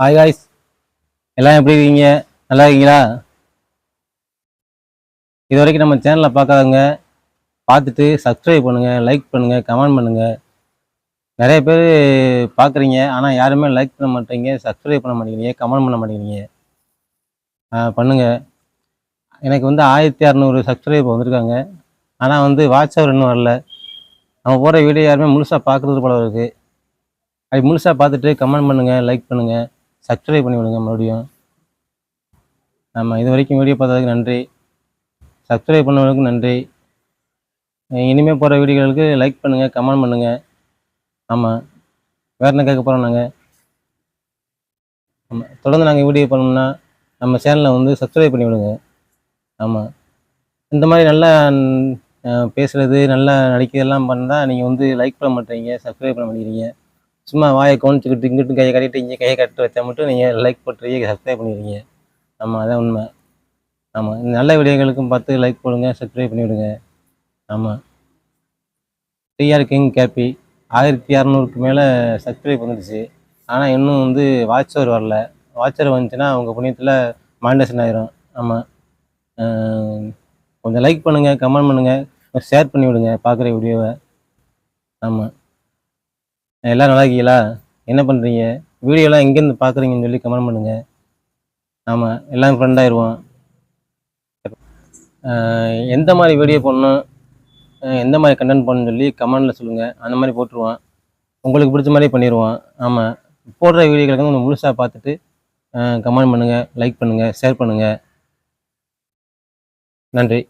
Hi guys எல்லாம் எப்படி இருக்கீங்க? நல்லா இருக்கீங்களா? இது வரைக்கும் நம்ம சேனலை பார்க்காதவங்க பார்த்துட்டு சப்ஸ்கிரைப் பண்ணுங்கள் லைக் பண்ணுங்கள் கமெண்ட் பண்ணுங்கள் நிறைய பேர் பார்க்குறீங்க ஆனால் யாருமே லைக் பண்ண மாட்டேங்க சப்ஸ்கிரைப் பண்ண மாட்டேங்கிறீங்க கமெண்ட் பண்ண மாட்டேங்கிறீங்க. பண்ணுங்கள் எனக்கு வந்து ஆயிரத்தி அறநூறு சப்ஸ்கிரைப் வந்திருக்காங்க. ஆனால் வந்து வாட்ச் அவர் இன்னும் வரல. நம்ம போகிற வீடியோ யாருமே முழுசாக பார்க்குறது போல இருக்குது அது முழுசாக பார்த்துட்டு கமெண்ட் பண்ணுங்கள் லைக் பண்ணுங்கள் சப்ஸ்கிரைப் பண்ணி விடுங்க மறுபடியும். ஆமாம் இது வரைக்கும் வீடியோ பார்த்ததுக்கு நன்றி. சப்ஸ்கிரைப் பண்ணவங்களுக்கு நன்றி. இனிமேல் போகிற வீடியோகளுக்கு லைக் பண்ணுங்கள் கமெண்ட் பண்ணுங்கள் ஆமாம் வேறு என்ன கேட்க போகிறோம் நாங்கள் ஆமாம் தொடர்ந்து நாங்கள் வீடியோ பண்ணோம்னா நம்ம சேனலை வந்து சப்ஸ்கிரைப் பண்ணி விடுங்க. ஆமாம் இந்த மாதிரி நல்லா பேசுகிறது பேசுறது நல்லா நடிக்கிறதெல்லாம் பண்ணால் நீங்கள் வந்து லைக் பண்ண மாட்டேறீங்க சப்ஸ்கிரைப் பண்ண மாட்டேங்கிறீங்க. சும்மா வாயை கவனிச்சுக்கிட்டு இங்கிட்டு கையை கட்டிட்டு இங்கே கையை கட்டு வச்சா மட்டும் நீங்கள் லைக் போட்டுறீங்க சப்ஸ்கிரைப் பண்ணிடுறீங்க ஆமாம் அதான் உண்மை. ஆமாம் இந்த நல்ல வீடியோகளுக்கும் பார்த்து லைக் போடுங்க சப்ஸ்கிரைப் பண்ணிவிடுங்க ஆமாம் டிஆர் கிங் கேபி. ஆயிரத்தி இரநூறுக்கு மேலே சப்ஸ்கிரைப் வந்துடுச்சு. ஆனால் இன்னும் வந்து வாட்சர் வரல. வாட்சர் வந்துச்சுன்னா அவங்க புண்ணியத்தில் மாண்டேஷன் ஆயிரும். ஆமாம் கொஞ்சம் லைக் பண்ணுங்கள் கமெண்ட் பண்ணுங்கள் ஷேர் பண்ணி விடுங்க பார்க்குற வீடியோவை ஆமாம் எல்லாம் நல்லா இருக்கீங்களா? என்ன பண்ணுறீங்க வீடியோலாம் எங்கேருந்து பார்க்குறீங்கன்னு சொல்லி கமெண்ட் பண்ணுங்கள் ஆமாம் எல்லாம் ஃப்ரெண்ட் ஆயிடுவோம் எந்த மாதிரி வீடியோ போடணும்? எந்த மாதிரி கண்டென்ட் போடணும்னு சொல்லி கமெண்டில் சொல்லுங்கள் அந்த மாதிரி போட்டுருவோம். உங்களுக்கு பிடிச்ச மாதிரி பண்ணிடுவோம் ஆமாம் போடுற வீடியோக்களுக்கு கொஞ்சம் முழுசாக பார்த்துட்டு கமெண்ட் பண்ணுங்கள் லைக் பண்ணுங்கள் ஷேர் பண்ணுங்கள் நன்றி.